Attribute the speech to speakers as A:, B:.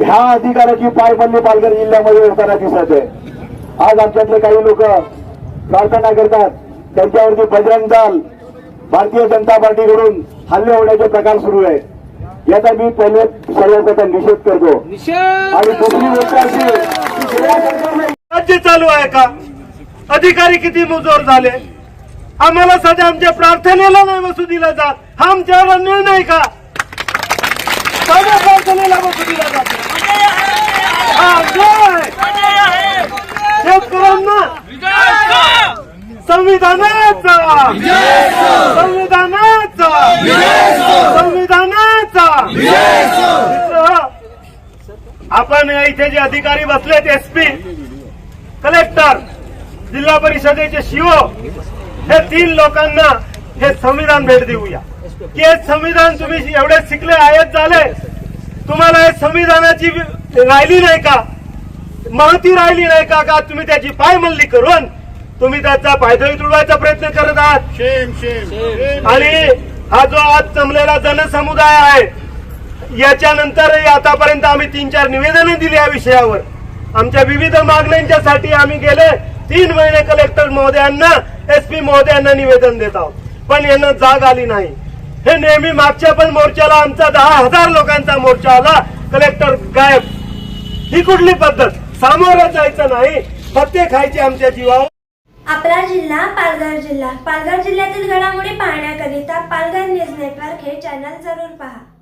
A: ह्या अधिकाराची पायमल्ली पालघर जिल्ह्यामध्ये होताना दिसत आहे. आज आमच्यातले काही लोक प्रार्थना करतात. त्यांच्यावरती बजरंग दल भारतीय जनता पार्टीकडून हल्ले होण्याचे प्रकार सुरू आहेत याचा मी पहिले सर्वप्रथम निषेध करतो. आणि दुसरी गोष्ट अशी
B: राज्य चालू आहे का? अधिकारी किती मुजोर झाले? आम्हाला सध्या आमच्या प्रार्थनेला नाही बसू दिला जात. हा आमच्यावर नाही का? साध्या प्रार्थनेला शेतकऱ्यांना संविधानाचा संविधानाचा संविधानाचा आपण इथे जे अधिकारी बसलेत एसपी कलेक्टर जिल्हा परिषदेचे शिओ हे तीन लोकांना हे संविधान भेट देऊया. की हे संविधान तुम्ही एवढे शिकले आयत झाले तुम्हाला हे संविधानाची राहिली नाही का? महती राहिली नाही का? का तुम्ही त्याची पायमल्ली करून तुम्ही त्याचा फायदा तुडवायचा प्रयत्न करत आहात? आणि हा जो आज जमलेला जनसमुदाय आहे याच्यानंतर आतापर्यंत आम्ही तीन चार निवेदनं दिली या विषयावर. आमच्या विविध मागण्यांच्यासाठी आम्ही गेले. तीन महिने कलेक्टर महोदयांना एसपी महोदयांना निवेदन देत आहोत. पण यांना जाग आली नाही. हे नेहमी मागच्या पण मोर्चाला आमचा दहा हजार लोकांचा मोर्चा आला. कलेक्टर गायब. ही कुठली पद्धत? सामोरं जायचं नाही. पत्ते खायचे आमच्या जीवावर.
C: आपला जिल्हा पालघर जिल्हा. पालघर जिल्ह्यातील घडामोडी पाहण्याकरिता पालघर न्यूज नेटवर्क हे चॅनल जरूर पहा.